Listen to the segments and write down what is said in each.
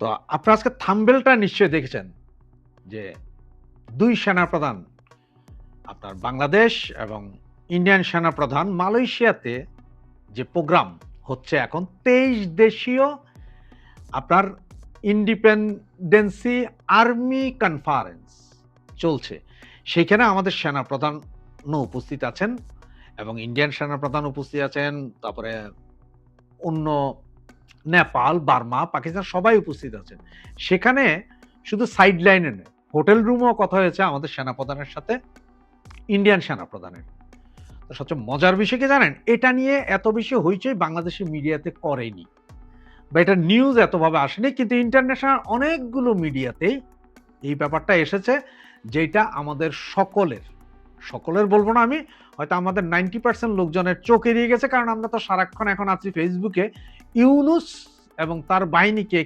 তো আপনারা আজকে থাম্বেলটা নিশ্চয়ই দেখেছেন যে দুই সেনাপ্রধান, আপনার বাংলাদেশ এবং ইন্ডিয়ান সেনাপ্রধান মালয়েশিয়াতে যে প্রোগ্রাম হচ্ছে এখন তেইশ দেশীয় আপনার ইন্ডিপেন্ডেন্সি আর্মি কনফারেন্স চলছে। সেখানে আমাদের সেনাপ্রধানও উপস্থিত আছেন এবং ইন্ডিয়ান সেনাপ্রধান উপস্থিত আছেন, তারপরে অন্য নেপাল, বার্মা, পাকিস্তান সবাই উপস্থিত আছেন। সেখানে শুধু সাইড লাইনে নেই হোটেল রুমও কথা হয়েছে আমাদের সেনাপ্রধানের সাথে ইন্ডিয়ান সেনাপ্রধানের। সবচেয়ে মজার বিষয় কি জানেন? এটা নিয়ে এত বেশি হইচই বাংলাদেশি মিডিয়াতে করেনি। বা এটা নিউজ এতভাবে আসেনি, কিন্তু ইন্টারন্যাশনাল অনেকগুলো মিডিয়াতেই এই ব্যাপারটা এসেছে, যেটা আমাদের সকলের সকলের বলব না আমি, হয়তো আমাদের নাইনটি পার্সেন্ট লোকজনের চোখ এড়িয়ে গেছে, কারণ আমরা তো সারাক্ষণ এখন আছি ফেসবুকে ইউনুস এবং তার বাহিনীকে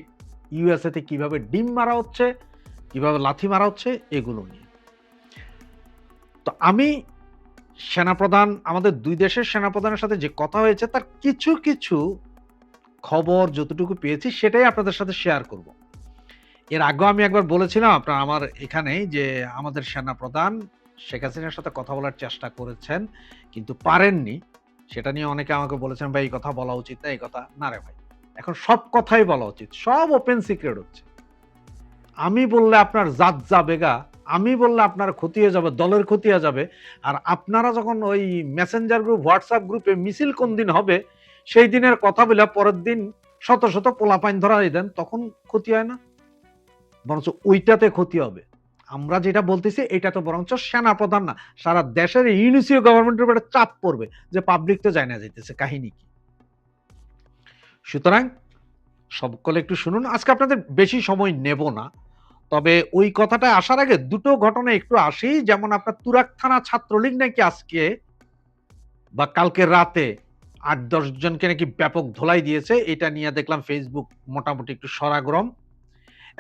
ইউএসএতে কীভাবে ডিম মারা হচ্ছে, কীভাবে লাথি মারা হচ্ছে, এগুলো নিয়ে। তো আমি সেনাপ্রধান, আমাদের দুই দেশের সেনাপ্রধানের সাথে যে কথা হয়েছে, তার কিছু কিছু খবর যতটুকু পেয়েছি, সেটাই আপনাদের সাথে শেয়ার করব। এর আগেও আমি একবার বলেছিলাম আপনার, আমার এখানে যে আমাদের সেনাপ্রধান শেখ হাসিনার সাথে কথা বলার চেষ্টা করেছেন, কিন্তু পারেননি। সেটা নিয়ে অনেকে আমাকে বলেছেন, ভাই, এই কথা বলা উচিত না, এই কথা না রে ভাই, এখন সব কথাই বলা উচিত, সব ওপেন সিক্রেট হচ্ছে। আমি বললে আপনার জাত যাবে গা, আমি বললে আপনার ক্ষতি হয়ে যাবে, দলের ক্ষতি হয়ে যাবে, আর আপনারা যখন ওই মেসেঞ্জার গ্রুপ হোয়াটসঅ্যাপ গ্রুপে মিছিল কোন দিন হবে, সেই দিনের কথা বলে পরের দিন শত শত পোলাপাইন ধরাই দেন, তখন ক্ষতি হয় না। বরঞ্চ ওইটাতে ক্ষতি হবে। আমরা যেটা বলতেছি, এটা তো বরঞ্চ সেনা প্রধান না, সারা দেশের ইউনিসিও গভর্নমেন্টের উপরে চাপ পড়বে যে পাবলিক তো যায় না যাইতেছে, কাহিনী কি? সুতরাং সকলে একটু শুনুন, আজকে আপনাদের বেশি সময় নেব না, তবে ওই কথাটা আসার আগে দুটো ঘটনা একটু আসি, যেমন আপনার তুরাক থানা ছাত্রলীগ নাকি আজকে বা কালকে রাতে আট দশ জনকে নাকি ব্যাপক ধোলাই দিয়েছে, এটা নিয়ে দেখলাম ফেসবুক মোটামুটি একটু সরাগরম,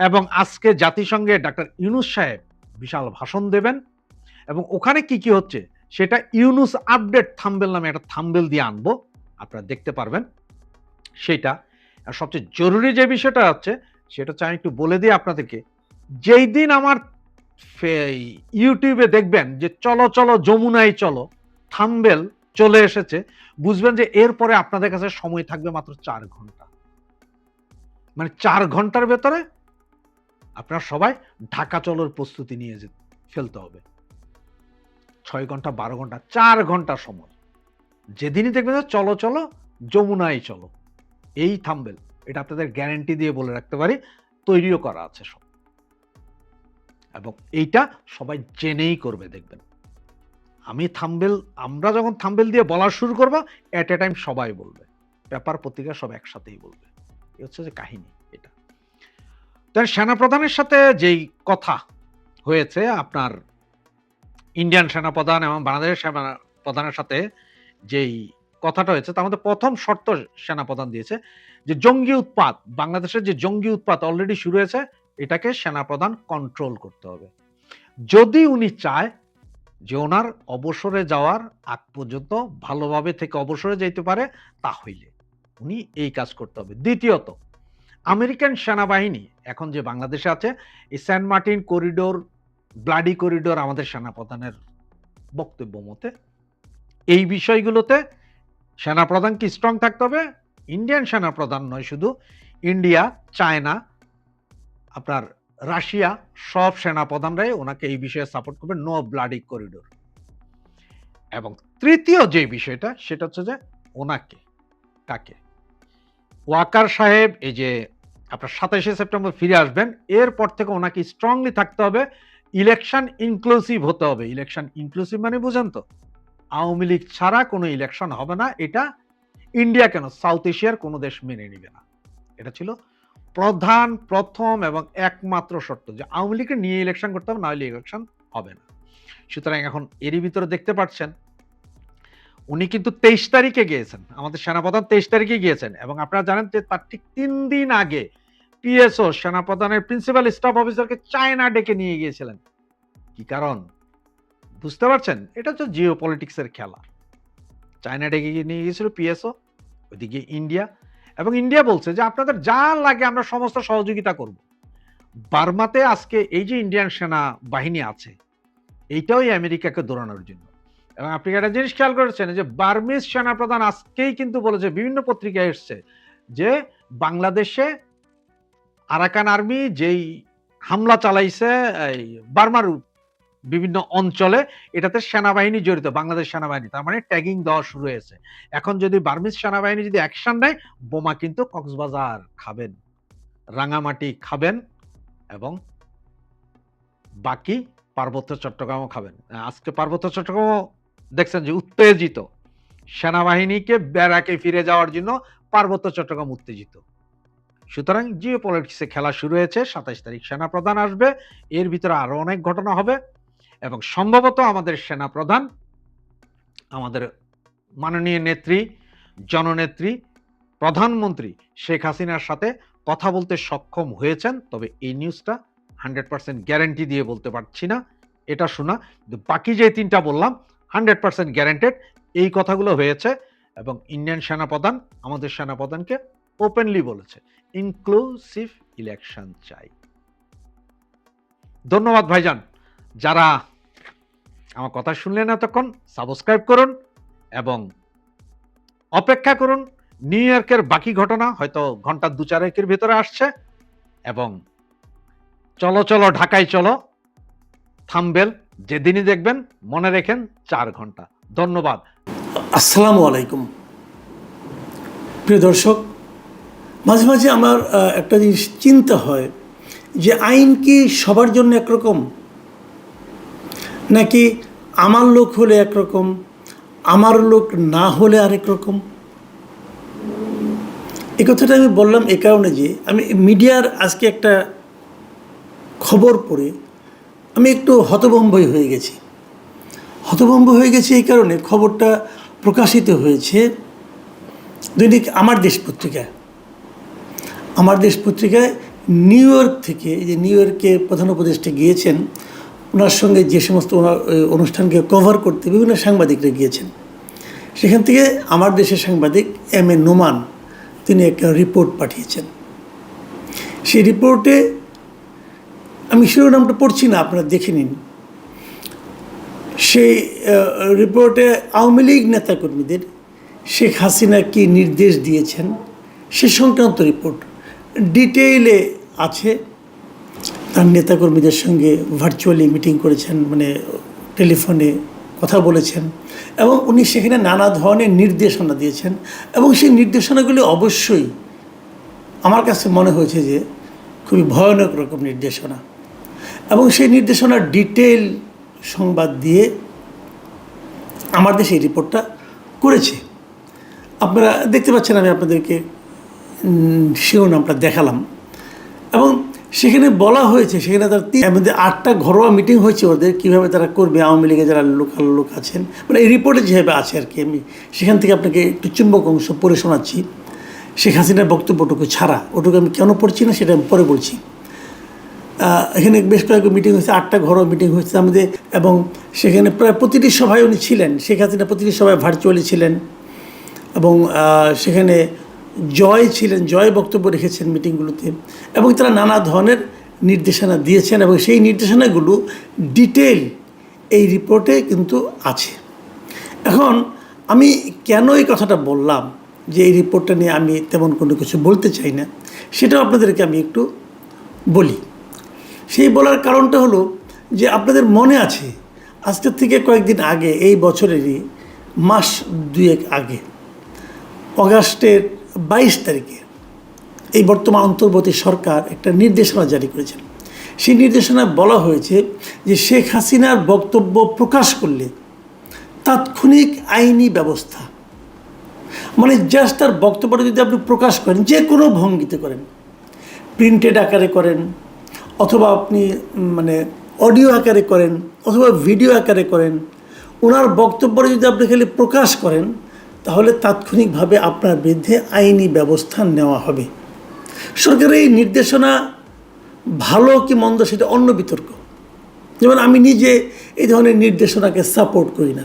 এবং আজকে জাতিসংঘে ডাক্তার ইউনুস সাহেব বিশাল ভাষণ দেবেন। এবং ওখানে কি কি হচ্ছে? সেটা ইউনুস আপডেট থাম্বেল নামে একটা থাম্বেল দিয়ে আনব। আপনারা দেখতে পারবেন। সেটা, আর সবচেয়ে জরুরি যে বিষয়টা হচ্ছে, সেটা চাই একটু বলে দিই আপনাদেরকে। যেই দিন আমার ইউটিউবে দেখবেন যে চলো চলো, যমুনায় চলো, থাম্বেল চলে এসেছে, বুঝবেন যে এরপরে আপনাদের কাছে সময় থাকবে মাত্র চার ঘণ্টা। মানে চার ঘণ্টার ভেতরে আপনারা সবাই ঢাকা চলোর প্রস্তুতি নিয়ে যে ফেলতে হবে। ছয় ঘণ্টা, বারো ঘণ্টা, চার ঘণ্টা সময়। যেদিনই দেখবেন চলো চলো, যমুনায় চলো। এই থাম্বেল, এটা আপনাদের গ্যারেন্টি দিয়ে বলে রাখতে পারি, তৈরিও করা আছে সব। এবং এইটা সবাই জেনেই করবে, দেখবেন। আমি থাম্বেল, আমরা যখন থাম্বেল দিয়ে বলা শুরু করব অ্যাট এ টাইম সবাই বলবে। পেপার পত্রিকা সব একসাথেই বলবে। এই হচ্ছে যে কাহিনী। তার সেনাপ্রধানের সাথে যেই কথা হয়েছে, আপনার ইন্ডিয়ান সেনাপ্রধান এবং বাংলাদেশের সেনাপ্রধানের সাথে যেই কথাটা হয়েছে, তার মধ্যে প্রথম শর্ত সেনাপ্রধান দিয়েছে যে জঙ্গি উৎপাত, বাংলাদেশের যে জঙ্গি উৎপাত অলরেডি শুরু হয়েছে, এটাকে সেনাপ্রধান কন্ট্রোল করতে হবে। যদি উনি চায় যে ওনার অবসরে যাওয়ার আগ পর্যন্ত ভালোভাবে থেকে অবসরে যাইতে পারে তা হইলে উনি এই কাজ করতে হবে। দ্বিতীয়ত আমেরিকান সেনাবাহিনী, এখন যে বাংলাদেশে আছে, এই saint Martin corridor bloody corridor আমাদের সেনাপ্রধানের বক্তব্য মতে, এই বিষয়গুলোতে সেনাপ্রধানকে স্ট্রং থাকতে হবে। ইন্ডিয়ান সেনাপ্রধান নয় শুধু ইন্ডিয়া চায়না আপনার রাশিয়া সব সেনাপ্রধানরাই ওনাকে এই বিষয়ে সাপোর্ট করবে নো ব্লাডি করিডোর এবং তৃতীয় যে বিষয়টা, সেটা হচ্ছে যে ওনাকে, কাকে? ওয়াকার সাহেব, এই যে আপনার সাতাইশে সেপ্টেম্বর ফিরে আসবেন, এরপর থেকে ওনাকে স্ট্রংলি থাকতে হবে ইলেকশন ইনক্লুসিভ হতে হবে। ইলেকশন ইনক্লুসিভ মানে বুঝেন তো, আওয়ামী লীগ ছাড়া কোনো ইলেকশন হবে না, এটা ইন্ডিয়া কেন? সাউথ এশিয়ার কোনো দেশ মেনে নিবে না। এটা ছিল প্রধান, প্রথম এবং একমাত্র শর্ত যে আওয়ামী লীগকে নিয়ে ইলেকশন করতে হবে না হলে ইলেকশন হবে না। সুতরাং এখন এরই ভিতরে দেখতে পাচ্ছেন উনি কিন্তু তেইশ তারিখে গিয়েছেন। আমাদের সেনাপ্রধান তেইশ তারিখে গিয়েছেন এবং আপনারা জানেন যে তার ঠিক তিন দিন আগে পিএসও, সেনাপ্রধানের প্রিন্সিপাল স্টাফ অফিসারকে চায়না ডেকে নিয়ে গিয়েছিলেন। কি কারণ? বুঝতে পারছেন? এটা হচ্ছে জিও পলিটিক্সের খেলা। চায়না ডেকে নিয়ে গিয়েছিল পিএসও, ওইদিকে ইন্ডিয়া এবং ইন্ডিয়া বলছে যে আপনাদের যা লাগে আমরা সমস্ত সহযোগিতা করব। বার্মাতে আজকে এই যে ইন্ডিয়ান সেনা বাহিনী আছে, এইটাও আমেরিকাকে দৌড়ানোর জন্য। এবং আপনি একটা জিনিস খেয়াল করেছেন যে বার্মিজ সেনাপ্রধান আজকেই কিন্তু বলেছে, বিভিন্ন পত্রিকায় এসছে যে বাংলাদেশে আরাকান আর্মি যেই হামলা চালাইছে, এই বার্মার বিভিন্ন অঞ্চলে, এটাতে সেনাবাহিনী জড়িত, বাংলাদেশ সেনাবাহিনী, তার মানে ট্যাগিং দেওয়া শুরু হয়েছে। এখন যদি বার্মিজ সেনাবাহিনী যদি অ্যাকশন নেয়, বোমা কিন্তু কক্সবাজার খাবেন, রাঙামাটি খাবেন এবং বাকি পার্বত্য চট্টগ্রামও খাবেন। আজকে পার্বত্য চট্টগ্রামও দেখছেন যে উত্তেজিত। সেনাবাহিনীকে ব্যারাকে ফিরে যাওয়ার জন্য পার্বত্য চট্টগ্রাম উত্তেজিত। সুতরাং জিও পলিটিক্সে খেলা শুরু হয়েছে সাতাইশ তারিখ সেনাপ্রধান আসবে, এর ভিতরে আরও অনেক ঘটনা হবে এবং সম্ভবত আমাদের সেনাপ্রধান, আমাদের মাননীয় নেত্রী, জননেত্রী, প্রধানমন্ত্রী শেখ হাসিনার সাথে কথা বলতে সক্ষম হয়েছেন, তবে এই নিউজটা হান্ড্রেড পার্সেন্ট গ্যারেন্টি দিয়ে বলতে পারছি না। এটা শোনা, বাকি যে তিনটা বললাম হান্ড্রেড পার্সেন্ট গ্যারান্টেড এই কথাগুলো হয়েছে এবং ইন্ডিয়ান সেনাপ্রধান আমাদের সেনাপ্রধানকে ওপেনলি বলেছে ইনক্লুসিভ ইলেকশন চাই। ধন্যবাদ ভাইজান। যারা আমার কথা শুনলেন এতক্ষণ সাবস্ক্রাইব করুন এবং অপেক্ষা করুন নিউ ইয়র্কের বাকি ঘটনা হয়তো ঘণ্টা দু চারেকের ভিতরে আসছে এবং চলো চলো, ঢাকায় চলো, থামবেল। যেদিনই দেখবেন, মনে রেখেন চার ঘণ্টা। ধন্যবাদ। আসসালামু আলাইকুম। প্রিয় দর্শক, মাঝে মাঝে আমার একটা জিনিস চিন্তা হয় যে আইন কি সবার জন্য একরকম? নাকি আমার লোক হলে একরকম, আমার লোক না হলে আরেক রকম? এই কথাটা আমি বললাম এ কারণে যে আমি মিডিয়ার আজকে একটা খবর পড়ে আমি একটু হতভম্বই হয়ে গেছি। হতভম্ব হয়ে গেছি এই কারণে খবরটা প্রকাশিত হয়েছে দৈনিক আমার দেশ পত্রিকায়। আমার দেশ পত্রিকায় নিউ ইয়র্ক থেকে, এই যে নিউ ইয়র্কে প্রধান উপদেষ্টা গিয়েছেন, ওনার সঙ্গে যে সমস্ত ওনার অনুষ্ঠানকে কভার করতে বিভিন্ন সাংবাদিকরা গিয়েছেন। সেখান থেকে আমার দেশের সাংবাদিক এম এ নোমান, তিনি একটা রিপোর্ট পাঠিয়েছেন। সেই রিপোর্টে আমি শিরোনামটা পড়ছি না, আপনারা দেখে নিন। সেই রিপোর্টে আওয়ামী লীগ নেতাকর্মীদের শেখ হাসিনা কি নির্দেশ দিয়েছেন সে সংক্রান্ত রিপোর্ট ডিটেইলে আছে। তার নেতাকর্মীদের সঙ্গে ভার্চুয়ালি মিটিং করেছেন মানে টেলিফোনে কথা বলেছেন এবং উনি সেখানে নানা ধরনের নির্দেশনা দিয়েছেন এবং সেই নির্দেশনাগুলি অবশ্যই আমার কাছে মনে হয়েছে যে খুবই ভয়ানক রকম নির্দেশনা। এবং সেই নির্দেশনার ডিটেল সংবাদ দিয়ে আমার দেশে এই রিপোর্টটা করেছে। আপনারা দেখতে পাচ্ছেন আমি আপনাদেরকে উম, শিরোনামটা দেখালাম। এবং সেখানে বলা হয়েছে সেখানে তার তিন মধ্যে আটটা ঘরোয়া মিটিং হয়েছে ওদের কীভাবে তারা করবে আওয়ামী লীগের যারা লোকাল লোক আছেন। মানে এই রিপোর্টে যেভাবে আছে আর কি আমি সেখান থেকে আপনাকে একটু চুম্বক অংশ পড়ে শোনাচ্ছি। শেখ হাসিনার বক্তব্যটুকু ছাড়া ওটুকু আমি কেন পড়ছি না সেটা আমি পরে বলছি। এখানে বেশ কয়েক মিটিং হয়েছে, আটটা ঘরোয়া মিটিং হয়েছে আমাদের, এবং সেখানে প্রায় প্রতিটি সভায় উনি ছিলেন, শেখ হাসিনা প্রতিটি সভায় ভার্চুয়ালি ছিলেন, এবং সেখানে জয় ছিলেন, জয় বক্তব্য রেখেছেন মিটিংগুলোতে এবং তারা নানা ধরনের নির্দেশনা দিয়েছেন, এবং সেই নির্দেশনাগুলো ডিটেল এই রিপোর্টে কিন্তু আছে। এখন, আমি কেন এই কথাটা বললাম যে এই রিপোর্টটা নিয়ে আমি তেমন কোনো কিছু বলতে চাই না, সেটাও আপনাদেরকে আমি একটু বলি। সেই বলার কারণটা হলো যে আপনাদের মনে আছে আজকের থেকে কয়েকদিন আগে, এই বছরেরই মাস দুয়েক আগে, অগাস্টের বাইশ তারিখে এই বর্তমান অন্তর্বর্তী সরকার একটা নির্দেশনা জারি করেছেন। সেই নির্দেশনায় বলা হয়েছে যে শেখ হাসিনার বক্তব্য প্রকাশ করলে তাৎক্ষণিক আইনি ব্যবস্থা মানে জাস্ট তার বক্তব্যটা যদি আপনি প্রকাশ করেন, যে কোনো ভঙ্গিতে করেন প্রিন্টেড আকারে করেন অথবা আপনি মানে অডিও আকারে করেন অথবা ভিডিও আকারে করেন ওনার বক্তব্যটা যদি আপনি খালি প্রকাশ করেন, তাহলে তাৎক্ষণিকভাবে আপনার বিরুদ্ধে আইনি ব্যবস্থা নেওয়া হবে। সরকারের এই নির্দেশনা ভালো কি মন্দ সেটা অন্য বিতর্ক। যেমন আমি নিজে এই ধরনের নির্দেশনাকে সাপোর্ট করি না।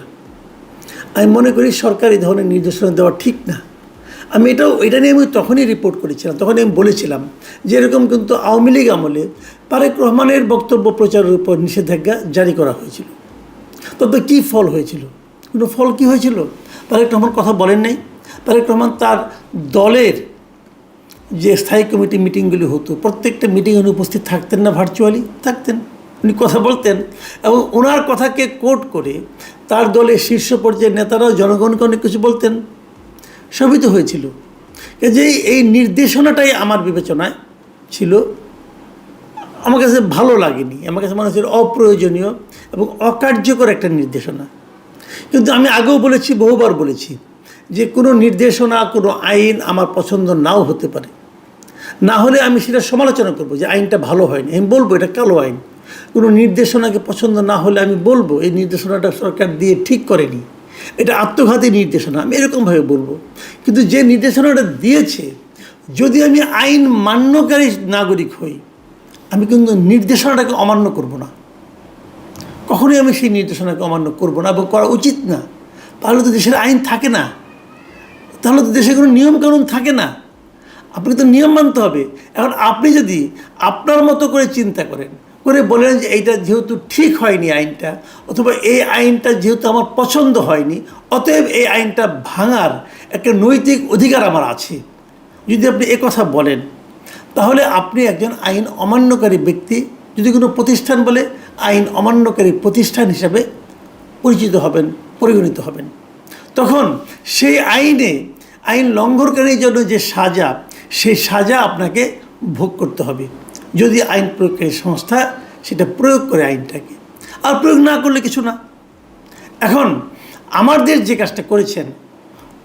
আমি মনে করি সরকার এই ধরনের নির্দেশনা দেওয়া ঠিক না। আমি এটাও, এটা নিয়ে আমি তখনই রিপোর্ট করেছিলাম, তখনই আমি বলেছিলাম যে এরকম কিন্তু আওয়ামী লীগ আমলে তারেক রহমানের বক্তব্য প্রচারের উপর নিষেধাজ্ঞা জারি করা হয়েছিল। তবে কী ফল হয়েছিল? কোনো ফল কী হয়েছিল? তারেক রহমান কথা বলেন নাই। তারেক রহমান তার দলের যে স্থায়ী কমিটি মিটিংগুলি হতো, প্রত্যেকটা মিটিংয়ে উপস্থিত থাকতেন না ভার্চুয়ালি থাকতেন। উনি কথা বলতেন এবং ওনার কথাকে কোট করে তার দলের শীর্ষ পর্যায়ের নেতারাও জনগণকে অনেক কিছু বলতেন। সবই তো হয়েছিল যে এই নির্দেশনাটাই আমার বিবেচনায় ছিল, আমার কাছে ভালো লাগেনি, আমার কাছে মনে অপ্রয়োজনীয় এবং অকার্যকর একটা নির্দেশনা। কিন্তু আমি আগেও বলেছি, বহুবার বলেছি যে কোনো নির্দেশনা, কোনো আইন আমার পছন্দ নাও হতে পারে। না হলে আমি সেটা সমালোচনা করব যে আইনটা ভালো হয়নি। আমি বলব এটা কালো আইন। কোনো নির্দেশনাকে পছন্দ না হলে আমি বলব, এই নির্দেশনাটা সরকার দিয়ে ঠিক করেনি। এটা আত্মঘাতী নির্দেশনা, আমি এরকমভাবে বলব। কিন্তু যে নির্দেশনাটা দিয়েছে, যদি আমি আইন মান্যকারী নাগরিক হই, আমি কিন্তু নির্দেশনাটাকে অমান্য করব না। কখনোই আমি সেই নির্দেশনাকে অমান্য করব না এবং করা উচিত না। তাহলে তো দেশের আইন থাকে না। তাহলে তো দেশে কোনো নিয়মকানুন থাকে না। আপনি তো নিয়ম মানতে হবে। এখন আপনি যদি আপনার মতো করে চিন্তা করেন করে বলেন যে এইটা যেহেতু ঠিক হয়নি আইনটা, অথবা এই আইনটা যেহেতু আমার পছন্দ হয়নি, অতএব এই আইনটা ভাঙার একটা নৈতিক অধিকার আমার আছে। যদি আপনি কথা বলেন, তাহলে আপনি একজন আইন অমান্যকারী ব্যক্তি, যদি কোনো প্রতিষ্ঠান বলে আইন অমান্যকারী প্রতিষ্ঠান হিসাবে পরিচিত হবেন, পরিগণিত হবেন। তখন সেই আইনে, আইন লঙ্ঘনকারীর জন্য যে সাজা, সেই সাজা আপনাকে ভোগ করতে হবে। যদি আইন প্রয়োগকারী সংস্থা সেটা প্রয়োগ করে আইনটাকে। আর প্রয়োগ না করলে কিছু না। এখন আমাদের যে কাজটা করেছেন,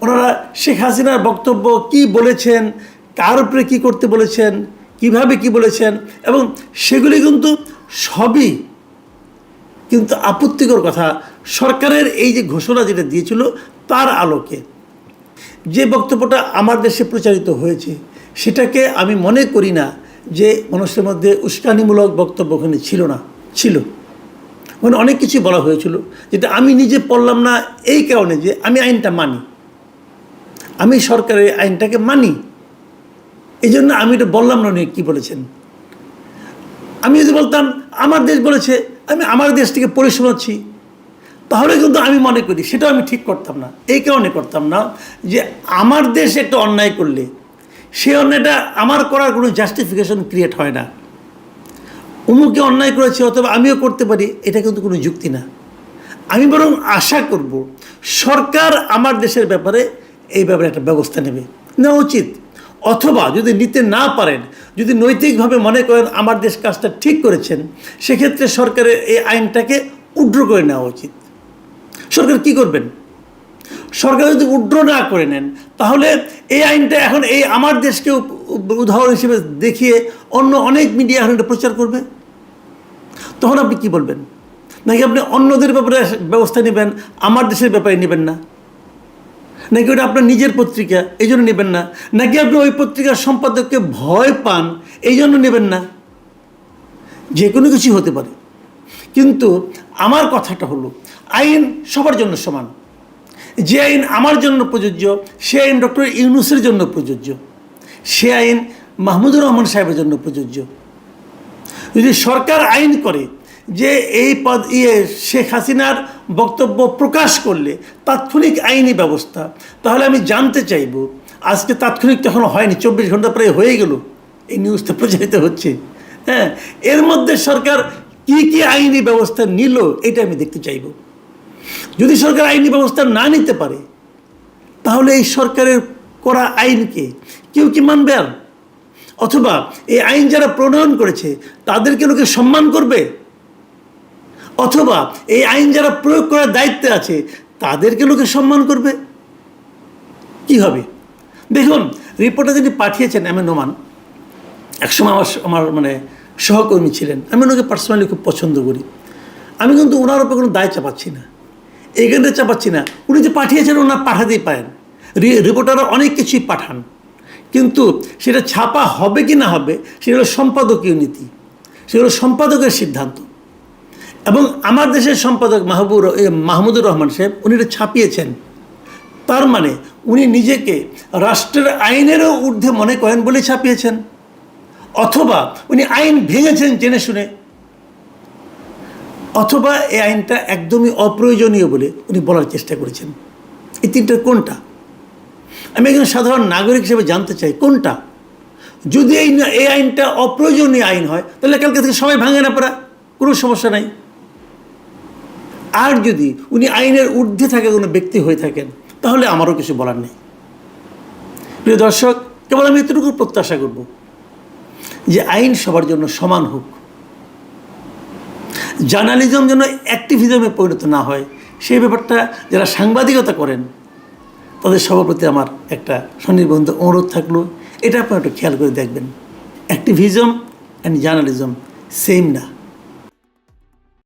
ওনারা শেখ হাসিনার বক্তব্য কি বলেছেন, কার উপরে কী করতে বলেছেন, কীভাবে কি বলেছেন, এবং সেগুলি কিন্তু সবই কিন্তু আপত্তিকর কথা। সরকারের এই যে ঘোষণা যেটা দিয়েছিল তার আলোকে। যে বক্তব্যটা আমার দেশে প্রচারিত হয়েছে, সেটাকে আমি মনে করি না যে মানুষের মধ্যে উস্কানিমূলক বক্তব্য ওখানে ছিল না, ছিল। মানে অনেক কিছু বলা হয়েছিল। যেটা আমি নিজে পড়লাম না এই কারণে যে আমি আইনটা মানি। আমি সরকারের আইনটাকে মানি। এই জন্য আমি এটা বললাম না উনি কী বলেছেন। আমি যদি বলতাম, আমার দেশ বলেছে, আমি আমার দেশ থেকে পড়ে শোনাচ্ছি। তাহলে কিন্তু আমি মনে করি সেটাও আমি ঠিক করতাম না। এই কারণে করতাম না যে আমার দেশ একটা অন্যায় করলে সেই অন্যায়টা আমার করার কোনো জাস্টিফিকেশন ক্রিয়েট হয় না। অমুকে অন্যায় করেছে, অথবা আমিও করতে পারি, এটা কিন্তু কোনো যুক্তি না। আমি বরং আশা করব, সরকার আমার দেশের ব্যাপারে এই ব্যাপারে একটা ব্যবস্থা নেবে। নেওয়া উচিত। অথবা যদি নিতে না পারেন, যদি নৈতিকভাবে মনে করেন আমার দেশ কাজটা ঠিক করেছেন, সেক্ষেত্রে সরকারের এই আইনটাকে উড্র করে নেওয়া উচিত। সরকার কি করবেন? সরকার যদি উড্র না করে নেন, তাহলে এই আইনটা এখন এই আমার দেশকে উদাহরণ হিসেবে দেখিয়ে অন্য অনেক মিডিয়া এখন প্রচার করবে? তখন আপনি কি বলবেন? নাকি আপনি অন্যদের ব্যাপারে ব্যবস্থা নেবেন, আমার দেশের ব্যাপারে নেবেন না? নাকি ওটা আপনার নিজের পত্রিকা, এই জন্য নেবেন না? নাকি আপনি ওই পত্রিকার সম্পাদককে ভয় পান, এই জন্য নেবেন না? যে কোনো কিছু হতে পারে। কিন্তু আমার কথাটা হলো, আইন সবার জন্য সমান। যে আইন আমার জন্য প্রযোজ্য, সে আইন ডক্টর ইউনুসের জন্য প্রযোজ্য, সে আইন মাহমুদুর রহমান সাহেবের জন্য প্রযোজ্য। যদি সরকার আইন করে যে এই পদ ইয়ে শেখ হাসিনার বক্তব্য প্রকাশ করলে তাৎক্ষণিক আইনি ব্যবস্থা, তাহলে আমি জানতে চাইব, আজকে তাৎক্ষণিক তখন হয়নি, চব্বিশ ঘণ্টা প্রায় হয়ে গেল এই নিউজটা প্রচারিত হচ্ছে। হ্যাঁ এর মধ্যে সরকার কি কি আইনি ব্যবস্থা নিল, এটা আমি দেখতে চাইব। যদি সরকার আইনি ব্যবস্থা না নিতে পারে, তাহলে এই সরকারের করা আইনকে কেউ কি মানবে আর? অথবা এই আইন যারা প্রণয়ন করেছে, তাদেরকে লোকে সম্মান করবে? অথবা এই আইন যারা প্রয়োগ করার দায়িত্বে আছে, তাদেরকে লোকে সম্মান করবে? কি হবে? দেখুন রিপোর্টে যিনি পাঠিয়েছেন এম এ নোমান একসময় আমার আমার মানে সহকর্মী ছিলেন। আমি ওনাকে পার্সোনালি খুব পছন্দ করি। আমি কিন্তু ওনার উপর কোনো দায় চাপাচ্ছি না। এখানে চাপাচ্ছি না। উনি যে পাঠিয়েছেন ওনার পাঠাতেই পারেন। রিপোর্টাররা অনেক কিছুই পাঠান। কিন্তু সেটা ছাপা হবে কি না হবে সেগুলো সম্পাদকীয় নীতি। সেগুলো সম্পাদকের সিদ্ধান্ত। এবং আমার দেশের সম্পাদক মাহবুর এ, মাহমুদুর রহমান সাহেব উনি এটা ছাপিয়েছেন। তার মানে উনি নিজেকে রাষ্ট্রের আইনেরও ঊর্ধ্বে মনে করেন বলে ছাপিয়েছেন। অথবা উনি আইন ভেঙেছেন জেনে শুনে। অথবা এই আইনটা একদমই অপ্রয়োজনীয় বলে উনি বলার চেষ্টা করেছেন। এই তিনটার কোনটা? আমি একজন সাধারণ নাগরিক হিসেবে জানতে চাই, কোনটা? যদি এই এই আইনটা অপ্রয়োজনীয় আইন হয়, তাহলে কালকে থেকে সবাই ভাঙে না পারা কোনো সমস্যা নাই। আর যদি উনি আইনের ঊর্ধ্বে থাকে কোনো ব্যক্তি হয়ে থাকেন, তাহলে আমারও কিছু বলার নেই। প্রিয় দর্শক, কেবল আমি এতটুকু প্রত্যাশা করব যে আইন সবার জন্য সমান হোক। জার্নালিজম যেন অ্যাক্টিভিজমে পরিণত না হয়, সেই ব্যাপারটা যারা সাংবাদিকতা করেন, তাদের সবার প্রতি আমার একটা স্বনির্বন্ধ অনুরোধ থাকল। এটা আপনারা একটু খেয়াল করে দেখবেন। অ্যাক্টিভিজম অ্যান্ড জার্নালিজম সেম না।